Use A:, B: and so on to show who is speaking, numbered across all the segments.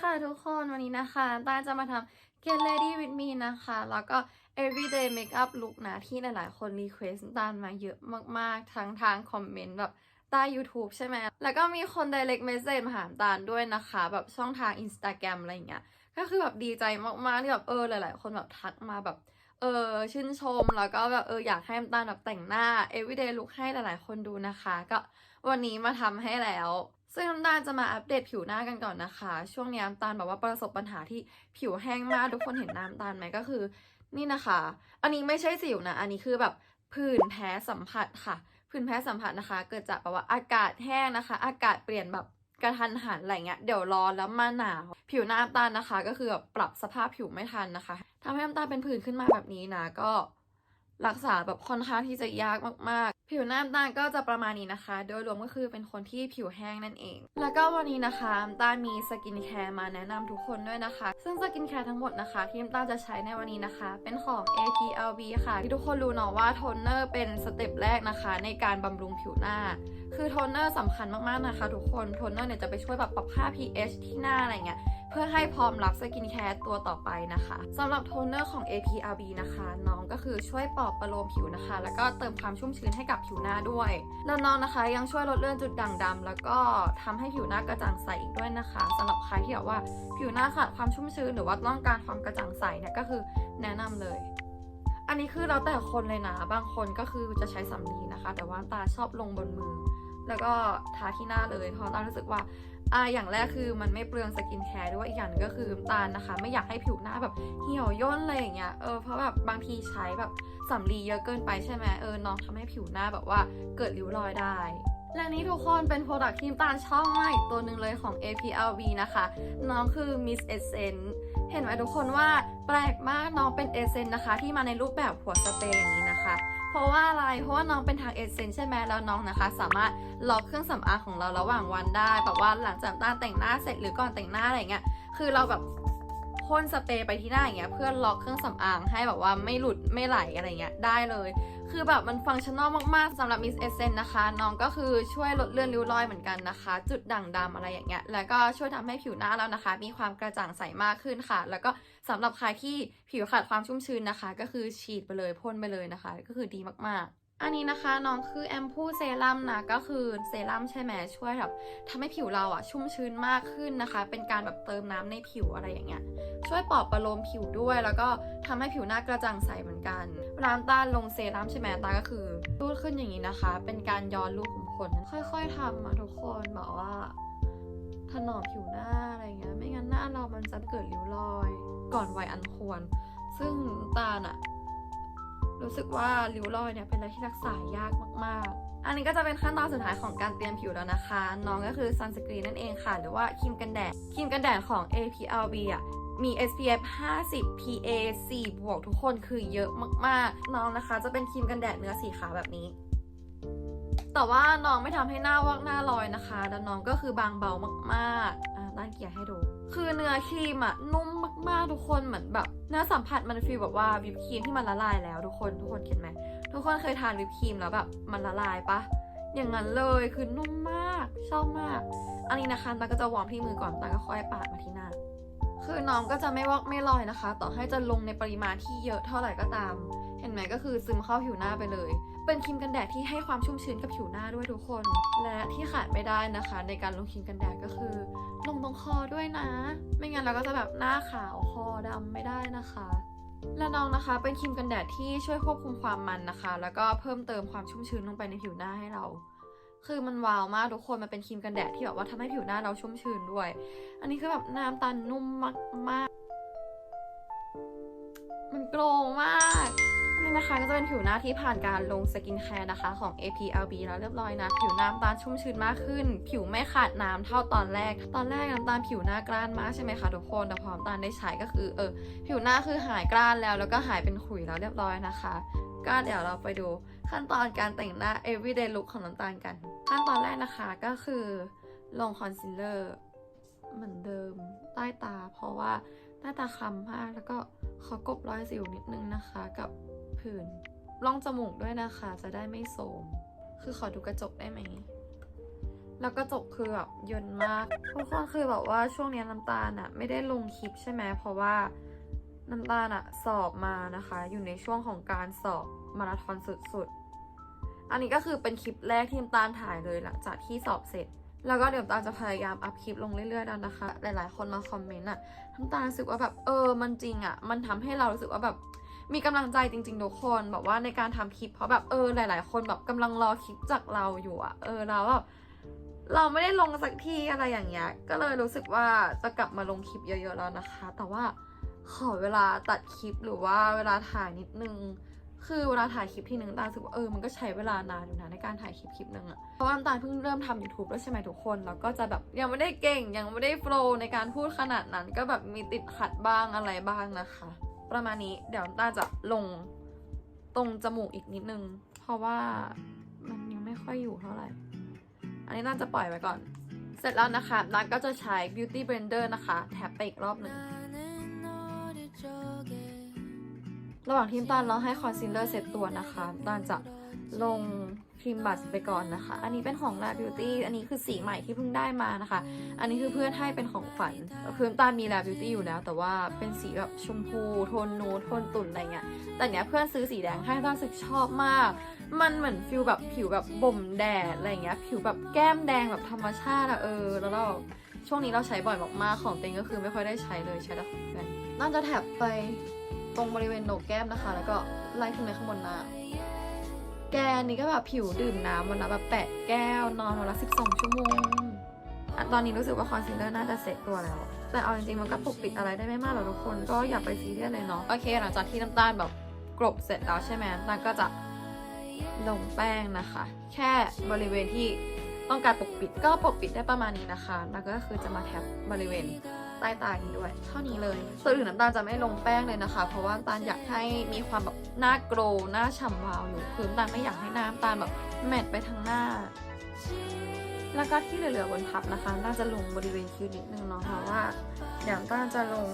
A: ค่ะทุกคนวันนี้นะคะต้าจะมาทำ Get Ready with me นะคะ แล้วก็ everyday makeup look นะ ที่หลายๆ คน request ต้านมาเยอะมากๆ ทั้งทางคอมเมนต์แบบใต้ YouTube ใช่ไหม แล้วก็มีคน direct message มาหาตาลด้วยนะคะ แบบช่องทาง Instagram อะไรอย่างเงี้ย ก็คือแบบดีใจมากๆ ที่แบบเออหลาย ๆ คนแบบทักมาแบบ เออชื่นชมแล้วก็แบบเอออยากให้น้ำตาลแบบแต่งหน้า everyday look ให้หลายๆคนดูนะคะ ก็วันนี้มาทำให้แล้ว ซึ่งน้ำตาลจะมาอัปเดตผิวหน้ากันก่อนนะคะ ช่วงนี้น้ำตาลแบบว่าประสบปัญหาที่ผิวแห้งมากทุกคนเห็นน้ำตาลไหมก็คือ นี่นะคะ อันนี้ไม่ใช่สิวนะ อันนี้คือแบบผื่นแพ้สัมผัสค่ะผื่นแพ้สัมผัสนะคะ เกิดจากแบบว่าอากาศแห้งนะคะ อากาศเปลี่ยนแบบ กระทันหันอะไรเงี้ยเดี๋ยวร้อนแล้วมาหนาว ผิวหน้าน้ำตาลนะคะ ก็คือแบบปรับสภาพผิวไม่ทันนะคะทำให้น้ำตาลเป็นผื่นขึ้นมาแบบนี้นะก็ รักษาแบบค่อนข้างที่จะยากมากๆ ผิวหน้าน้ำตาลก็จะประมาณนี้นะคะ โดยรวมก็คือเป็นคนที่ผิวแห้งนั่นเอง แล้วก็วันนี้นะคะน้ำตาลมีสกินแคร์มาแนะนำทุกคนด้วยนะคะ ซึ่งสกินแคร์ทั้งหมดนะคะ ที่น้ำตาลจะใช้ในวันนี้นะคะ เป็นของ APLB ค่ะ ที่ทุกคนรู้เนาะว่าโทนเนอร์เป็นสเต็ปแรกนะคะ ในการบำรุงผิวหน้า คือโทนเนอร์สำคัญมากๆนะคะ ทุกคน โทนเนอร์เนี่ยจะไปช่วยแบบปรับค่า pH ที่หน้าอะไรเงี้ย เพื่อให้พร้อมรับสกินแคร์ตัวต่อไปนะคะสำหรับโทนเนอร์ของ APRB นะคะ น้องก็คือช่วยปลอบประโลมผิวนะคะ แล้วก็เติมความชุ่มชื้นให้กับผิวหน้าด้วย แล้วน้องนะคะยังช่วยลดเลือนจุดด่างดำแล้วก็ทำให้ผิวหน้ากระจ่างใสอีกด้วยนะคะสำหรับใครที่แบบว่าผิวหน้าขาดความชุ่มชื้นหรือว่าต้องการความกระจ่างใสเนี่ยก็คือแนะนำเลยอันนี้คือแล้วแต่คนเลยนะ บางคนก็คือจะใช้สำลีนะคะ แต่ว่าตาชอบลงบนมือ แล้วก็ทาที่หน้าเลย เพราะตารู้สึกว่า อ่าอย่างแรกคือมันไม่เปลืองสกินแคร์ด้วยอีกอย่างหนึ่งก็คือน้ำตาลนะคะ ไม่อยากให้ผิวหน้าแบบเหี่ยวย่นอะไรอย่างเงี้ยเออเพราะแบบบางทีใช้แบบสำลีเยอะเกินไปใช่ไหมเออน้องทำให้ผิวหน้าแบบว่าเกิดริ้วรอยได้และนี่ทุกคนเป็นโปรดักต์ที่น้ำตาลชอบมากอีกตัวหนึ่งเลยของ APLB นะคะ น้องคือ Miss Essence เห็นไหมทุกคนว่าแปลกมากน้องเป็นเอเซนนะคะ ที่มาในรูปแบบหัวสเปรย์อย่างนี้นะคะเพ ราะว่าอะไร เพราะว่าน้องเป็นทางเอเซนใช่ไหมแล้วน้องนะคะ สามารถล็อกเครื่องสำอางของเราระหว่างวันได้แบบว่าหลังจากตาแต่งหน้าเสร็จหรือก่อนแต่งหน้าอะไรเงี้ย คือเราแบบ พ่นสเปรย์ไปที่หน้าอย่างเงี้ยเพื่อล็อกเครื่องสำอางให้แบบว่าไม่หลุดไม่ไหลอะไรเงี้ยได้เลย คือแบบมันฟังชั่นอลมากๆสำหรับ Miss Essence นะคะ น้องก็คือช่วยลดเลือนริ้วรอยเหมือนกันนะคะ จุดด่างดำอะไรอย่างเงี้ยแล้วก็ช่วยทำให้ผิวหน้าเรานะคะ มีความกระจ่างใสมากขึ้นค่ะ แล้วก็สำหรับใครที่ผิวขาดความชุ่มชื้นนะคะ ก็คือฉีดไปเลยพ่นไปเลยนะคะ ก็คือดีมากๆ อันนี้นะคะน้องคือแอมพูเซรั่มนะก็คือเซรั่มใช่ไหมช่วยแบบทำให้ผิวเราอะชุ่มชื้นมากขึ้นนะคะ เป็นการแบบเติมน้ำในผิวอะไรอย่างเงี้ยช่วยปลอบประโลมผิวด้วย แล้วก็ทำให้ผิวหน้ากระจ่างใสเหมือนกันเวลาน้ำตาลงเซรั่มใช่ไหมตาก็คือรูดขึ้นอย่างนี้นะคะ เป็นการย้อนรูขุมขนค่อย ๆทำมาทุกคนบอกว่าถนอมผิวหน้าอะไรเงี้ยไม่งั้นหน้าเรามันจะเกิดริ้วรอย ก่อนวัยอันควร ซึ่งตาอะ รู้สึกว่าริ้วรอยเนี่ยเป็นอะไรที่รักษายากมากๆ อันนี้ก็จะเป็นขั้นตอนสุดท้ายของการเตรียมผิวแล้วนะคะ น้องก็คือซันสกรีนนั่นเองค่ะ หรือว่าครีมกันแดด ครีมกันแดดของ APLB อะมี SPF 50 PA 4บวกทุกคนคือเยอะมากๆ น้องนะคะจะเป็นครีมกันแดดเนื้อสีขาวแบบนี้ แต่ว่าน้องไม่ทำให้หน้าวอกหน้าลอยนะคะ แล้วน้องก็คือบางเบามากๆอ่าด้านเกียร์ให้ดู คือเนื้อครีมอะนุ่ม มากๆทุกคนเหมือนแบบเนื้อสัมผัสมันฟีลแบบว่าวิปครีมที่มันละลายแล้วทุกคนทุกคนเห็นไหมทุกคนเคยทานวิปครีมแล้วแบบมันละลายปะอย่างนั้นเลยคือนุ่มมากชอบมาก อันนี้นะคะตาก็จะวอร์มที่มือก่อนตาก็ค่อยปาดมาที่หน้าคือน้องก็จะไม่วอกไม่ลอยนะคะ ต่อให้จะลงในปริมาณที่เยอะเท่าไหร่ก็ตาม เห็นไหมก็คือซึมเข้าผิวหน้าไปเลย เป็นครีมกันแดดที่ให้ความชุ่มชื้นกับผิวหน้าด้วยทุกคน และที่ขาดไม่ได้นะคะ ในการลงครีมกันแดดก็คือ ลงตรงคอด้วยนะ ไม่งั้นเราก็จะแบบหน้าขาวคอดำไม่ได้นะคะและน้องนะคะเป็นครีมกันแดดที่ช่วยควบคุมความมันนะคะ แล้วก็เพิ่มเติมความชุ่มชื้นลงไปในผิวหน้าให้เรา คือมันวาวมากทุกคนมันเป็นครีมกันแดดที่แบบว่าทำให้ผิวหน้าเราชุ่มชื้นด้วย อันนี้คือแบบน้ำตาลนุ่มมากๆมันโกลว์มาก นนี้นะคะก็จะเป็นผิวหน้าที่ผ่านการลงสกินแคร์นะคะของ APLB แล้วเรียบร้อยนะ ผิวน้ำตาลชุ่มชื้นมากขึ้น ผิวไม่ขาดน้ำเท่าตอนแรก ตอนแรกน้ำตาลผิวหน้ากร้านมากใช่ไหมคะทุกคนแต่พอน้ำตาลได้ใช้ก็คือเออผิวหน้าคือหายกร้านแล้วแล้วก็หายเป็นขุยแล้วเรียบร้อยนะคะก็เดี๋ยวเราไปดูขั้นตอนการแต่งหน้า everyday look ของน้ำตาลกัน ขั้นตอนแรกนะคะก็คือลงคอนซีลเลอร์เหมือนเดิมใต้ตา เพราะว่าใต้ตาคล้ำมากแล้วก็ ขอกบรอยสิวนิดนึงนะคะกับผื่นร่องจมูกด้วยนะคะ จะได้ไม่โสม คือขอดูกระจกได้ไหม แล้วก็จบคือแบบยนมาก ทุกคนคือแบบว่าช่วงนี้น้ำตาลอะไม่ได้ลงคลิปใช่ไหมเพราะว่าน้ำตาลอะสอบมานะคะ อยู่ในช่วงของการสอบมาราธอนสุดๆ อันนี้ก็คือเป็นคลิปแรกที่น้ำตาลถ่ายเลยหลังจากที่สอบเสร็จ แล้วก็เดี๋ยวตาจะพยายามอัพคลิปลงเรื่อยๆแล้วนะคะ หลายๆ คนมาคอมเมนต์อะน้ำตารู้สึกว่าแบบเออมันจริงอะมันทำให้เรารู้สึกว่าแบบมีกำลังใจจริงๆทุกคนแบบว่าในการทำคลิปเพราะแบบเออหลาย ๆ คนแบบกำลังรอคลิปจากเราอยู่อะเออแล้วแบบเราไม่ได้ลงสักทีอะไรอย่างเงี้ย ก็เลยรู้สึกว่าจะกลับมาลงคลิปเยอะๆแล้วนะคะ แต่ว่าขอเวลาตัดคลิปหรือว่าเวลาถ่ายนิดนึง คือเวลาถ่ายคลิปที่หนึ่งตาสึกว่าเออมันก็ใช้เวลานานอยู่นะในการถ่ายคลิปคลิปหนึ่งอะเพราะว่าตาเพิ่งเริ่มทำ YouTube ด้วยใช่ไหมทุกคน แล้วก็จะแบบยังไม่ได้เก่งยังไม่ได้โฟลว์ในการพูดขนาดนั้น ก็แบบมีติดขัดบ้างอะไรบ้างนะคะ ประมาณนี้เดี๋ยวตาจะลงตรงจมูกอีกนิดนึง เพราะว่ามันยังไม่ค่อยอยู่เท่าไหร่ อันนี้น่าจะปล่อยไว้ก่อน เสร็จแล้วนะคะน้ำก็จะใช้ beauty blender นะคะ แทบไปอีกรอบหนึ่ง ระหว่างที่น้ำตาลรอให้คอนซีลเลอร์เสร็จตัวนะคะตาลจะลงครีมบัสไปก่อนนะคะ อันนี้เป็นของ La Beauty อันนี้คือสีใหม่ที่เพิ่งได้มานะคะ อันนี้คือเพื่อนให้เป็นของขวัญคือตาลมี La Beauty อยู่แล้ว แต่ว่าเป็นสีแบบชมพูโทนนูดโทนตุ่นอะไรเงี้ย แต่เนี้ยเพื่อนซื้อสีแดงให้น้ำตาลสึกชอบมาก มันเหมือนฟิลแบบผิวแบบบ่มแดดอะไรเงี้ย ผิวแบบแก้มแดงแบบธรรมชาติอะเออ แล้วเราช่วงนี้เราใช้บ่อยมากๆ ของเต็งก็คือไม่ค่อยได้ใช้เลยใช้แต่ของเพื่อนน่าจะแถบไป ตรงบริเวณโหนกแก้มนะคะ แล้วก็ไล่ขึ้นไปข้างบนน้าแกนี่ก็แบบผิวดื่มน้ำวันละแบบแปดแก้วนอนวันละ12ชั่วโมงอะตอนนี้รู้สึกว่าคอนซีลเลอร์น่าจะเสร็จตัวแล้ว แต่เอาจริงๆมันก็ปกปิดอะไรได้ไม่มากหรอกทุกคนก็อย่าไปซีเรียสเลยเนาะโอเคหลังจากที่น้ำตาลแบบกรบเสร็จแล้วใช่ไหมน้ำตาลก็จะลงแป้งนะคะ แค่บริเวณที่ต้องการปกปิดก็ปกปิดได้ประมาณนี้นะคะ แล้วก็คือจะมาแท็บบริเวณ ใต้ตานี้ด้วย เท่านี้เลย ส่วนอื่นน้ำตาลจะไม่ลงแป้งเลยนะคะ เพราะว่าน้ำตาลอยากให้มีความแบบหน้าโกรหน้าฉ่ำวาวอยู่คือน้ำตาลไม่อยากให้น้าน้ำตาลแบบแมทไปทางหน้า แล้วก็ที่เหลือๆบนพับนะคะน่าจะลงบริเวณคิ้วนิดนึงเนาะเพราะว่าเดี๋ยวน้ำตาลจะลง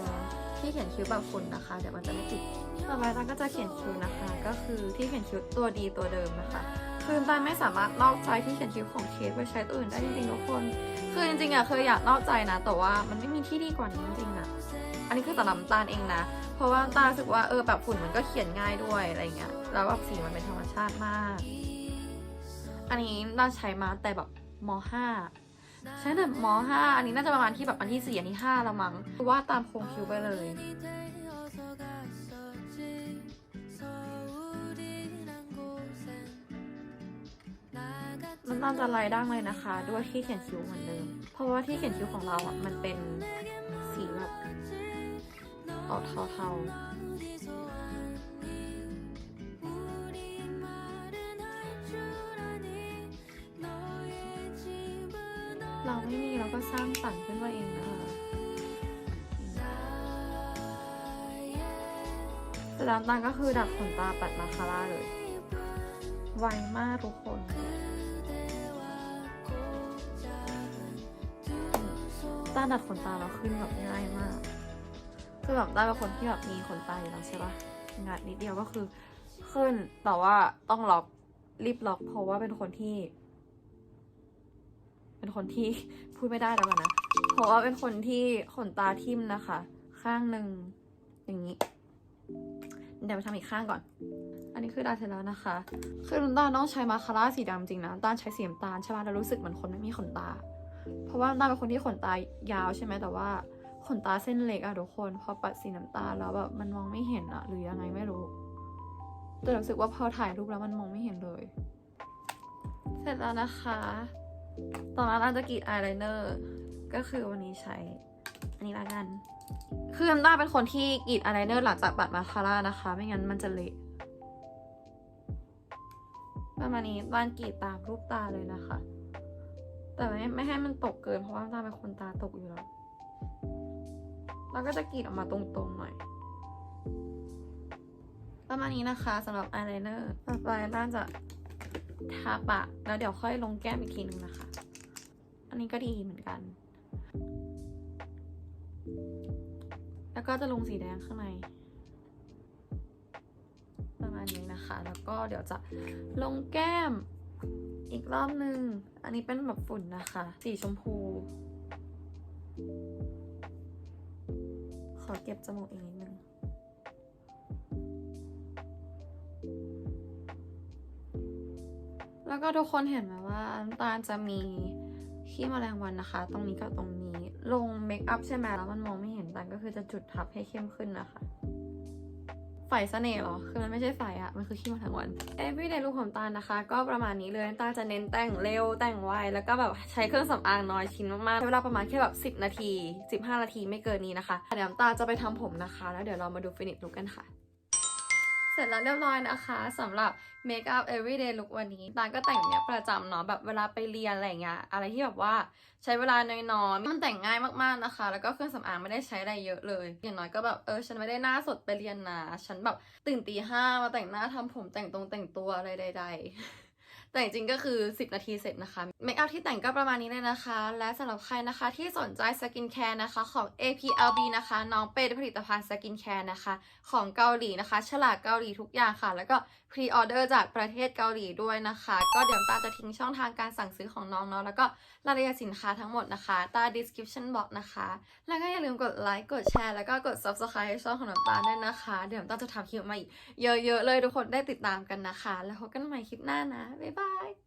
A: ที่เขียนคิ้วแบบฝุ่นนะคะเดี๋ยวมันจะไม่ติดต่อไปน้ำตาก็จะเขียนคิ้วนะคะ ก็คือที่เขียนคิ้วตัวดีตัวเดิมนะคะ คือน้ำตาลไม่สามารถนอกใจที่เขียนคิ้วของเคสไปใช้ตัวอื่นได้จริงๆทุกคน คือจริงๆอะเคยอยากนอกใจนะ แต่ว่ามันไม่มีที่ดีกว่านี้จริงๆอะอันนี้คือสำหรับตาลเองนะ เพราะว่าตารู้สึกว่าเออแบบฝุ่นมันก็เขียนง่ายด้วยอะไรเงี้ย แล้วแบบสีมันเป็นธรรมชาติมาก อันนี้ตาใช้มาแต่แบบมห้าใช้แต่มห้าอันนี้น่าจะประมาณที่แบบอันที่สี่อันที่ห้าละมั้งว่าตามโครงคิ้วไปเลย น้ำตาจะลายด่างเลยนะคะ ด้วยที่เขียนคิ้วเหมือนเดิม เพราะว่าที่เขียนคิ้วของเราอะมันเป็นสีแบบออกเทาๆ เราไม่มีเราก็สร้างสรรค์ขึ้นมาเองนะคะแต่น้ำตาก็คือดัดขนตาปัดมาคาร่าเลย ไวมากทุกคน ดัดขนตาเราขึ้นแบบง่ายมาก คือแบบต้าเป็นคนที่แบบมีขนตาอยู่แล้วใช่ปะงัดนิดเดียวก็คือขึ้นแต่ว่าต้องล็อกรีบล็อก เพราะว่าเป็นคนที่ เป็นคนที่พูดไม่ได้แล้วกันนะ เพราะว่าเป็นคนที่ขนตาทิ่มนะคะ ข้างหนึ่งอย่างนี้ เดี๋ยวไปทำอีกข้างก่อน อันนี้คือดาเสร็จแล้วนะคะ คือน้ำตาลต้องใช้มาคาร่าสีดำจริงนะน้ำตาลใช้สีน้ำตาลใช่ไหมแล้วรู้สึกเหมือนคนไม่มีขนตา เพราะว่าน้ำตาลเป็นคนที่ขนตายาวใช่ไหมแต่ว่าขนตาเส้นเล็กอะทุกคน พอปัดสีน้ำตาลแล้วแบบมันมองไม่เห็นอะหรือยังไงไม่รู้ แต่รู้สึกว่าพอถ่ายรูปแล้วมันมองไม่เห็นเลย เสร็จแล้วนะคะ ตอนนั้นอาจจะกรีดอายไลเนอร์ก็คือวันนี้ใช้ อันนี้ละกัน คือน้ำตาลเป็นคนที่กรีดอายไลเนอร์หลังจากปัดมาคาร่านะคะ ไม่งั้นมันจะเละประมาณนี้บ้านกรีดตามรูปตาเลยนะคะ แต่ไม่ไม่ให้มันตกเกินเพราะว่าตาเป็นคนตาตกอยู่แล้วแล้วก็จะกรีดออกมาตรงๆหน่อย ประมาณนี้นะคะสำหรับอายไลเนอร์ต่อไปน่าจะทาปากแล้วเดี๋ยวค่อยลงแก้มอีกทีนึงนะคะ อันนี้ก็ดีเหมือนกัน แล้วก็จะลงสีแดงข้างในประมาณนี้นะคะ แล้วก็เดี๋ยวจะลงแก้ม อีกรอบหนึ่ง อันนี้เป็นแบบฝุ่นนะคะ สีชมพู ขอเก็บจมูกอีกนิดนึง แล้วก็ทุกคนเห็นไหมว่าน้ำตาลจะมีขี้แมลงวันนะคะ ตรงนี้กับตรงนี้ ลงเมคอัพใช่ไหมแล้วมันมองไม่เห็นตาก็คือจะจุดทับให้เข้มขึ้นนะคะ ไฟเสน่ห์เหรอ คือมันไม่ใช่ไฟอะมันคือขี้มาทั้งวัน everyday look ของตาลนะคะ ก็ประมาณนี้เลยตาจะเน้นแต่งเร็วแต่งไวแล้วก็แบบใช้เครื่องสำอางน้อยชิ้นมากๆใช้เวลาประมาณแค่แบบ 10 นาที 15 นาทีไม่เกินนี้นะคะเดี๋ยวตาจะไปทำผมนะคะ แล้วเดี๋ยวเรามาดูฟินิชลุกกันค่ะ เสร็จแล้วเรียบร้อยนะคะสำหรับ Make up everyday look วันนี้ตานก็แต่งแบบเนี้ยประจำเนาะแบบเวลาไปเรียนอะไรเงี้ยอะไรที่แบบว่าใช้เวลาน้อยๆมันแต่งง่ายมากๆนะคะ แล้วก็เครื่องสำอางไม่ได้ใช้อะไรเยอะเลย อย่างน้อยก็แบบเออฉันไม่ได้หน้าสดไปเรียนนะฉันแบบตื่นตีห้ามาแต่งหน้าทำผมแต่งตรงแต่งตัวอะไรใด ๆ แต่จริงๆก็คือ 10 นาทีเสร็จนะคะเมคอัพที่แต่งก็ประมาณนี้เลยนะคะ และสำหรับใครนะคะที่สนใจสกินแคร์นะคะของ APLB นะคะ น้องเป็นผลิตภัณฑ์สกินแคร์นะคะ ของเกาหลีนะคะ ฉลากเกาหลีทุกอย่างค่ะ แล้วก็พรีออเดอร์จากประเทศเกาหลีด้วยนะคะ ก็เดี๋ยวตาจะทิ้งช่องทางการสั่งซื้อของน้องเนาะแล้วก็รายละเอียดสินค้าทั้งหมดนะคะต้ description box นะคะ แล้วก็อย่าลืมกดไลค์กดแชร์แล้วก็กด subscribe ช่องของน้ำตาลด้วยนะคะ เดี๋ยวน้ำตาลจะทำคลิปมาอีกเยอะๆเลยทุกคนได้ติดตามกันนะคะ แล้วพบกันใหม่คลิปหน้านะบ๊ายบาย Bye.